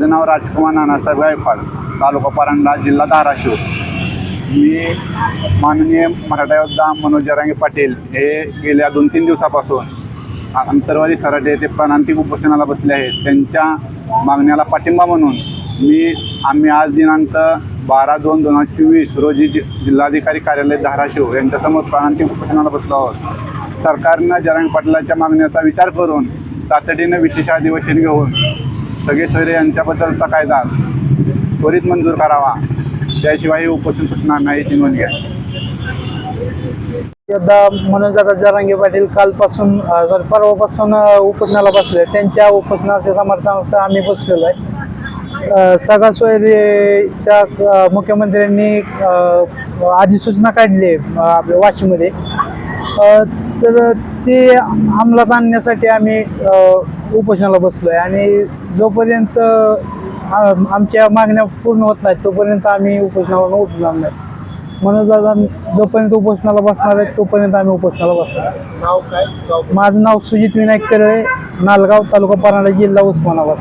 माझं नाव राजकुमार नानासाहेब गायकवाड तालुका परांडा जिल्हा धाराशिव. मी माननीय मराठा योद्धा मनोज जरांगे पाटील हे गेल्या दोन तीन दिवसापासून अंतरवारी सराटे ते प्राणांतिक उपोषणाला बसले आहेत. त्यांच्या मागण्याला पाठिंबा म्हणून मी आम्ही आज दिनांक बारा दोन दोन हजार चोवीस रोजी जि जिल्हाधिकारी कार्यालय धाराशिव यांच्यासमोर प्राणांतिक उपोषणाला बसलो आहोत. सरकारनं जरांग पाटलाच्या मागण्याचा विचार करून तातडीनं विशेष अधिवेशन घेऊन सगळे सोयरे यांच्याबद्दलचा कायदा त्वरित मंजूर करावा. त्याशिवाय उपोषण सूचना नाही ती नोंद घ्या. योद्धा मनोजदादा जरांगे पाटील कालपासून सॉरी परवापासून उपोषणाला बसले. त्यांच्या उपोषणाच्या समर्थनार्थ आम्ही बसलेलो आहे. अ, सगळा मुख्यमंत्र्यांनी अधिसूचना काढली आहे आपल्या वाशीमध्ये. तर ते अंमलात आणण्यासाठी आम्ही उपोषणाला बसलो आहे आणि जोपर्यंत आमच्या मागण्या पूर्ण होत नाहीत तोपर्यंत आम्ही उपोषणावरून उठणार नाही म्हणून दादा जोपर्यंत उपोषणाला बसणार आहे तोपर्यंत आम्ही उपोषणाला बसणार नाव काय? माझं नाव सुजित विनायक करळे नालगाव तालुका परांडा जिल्हा उस्मानाबाद.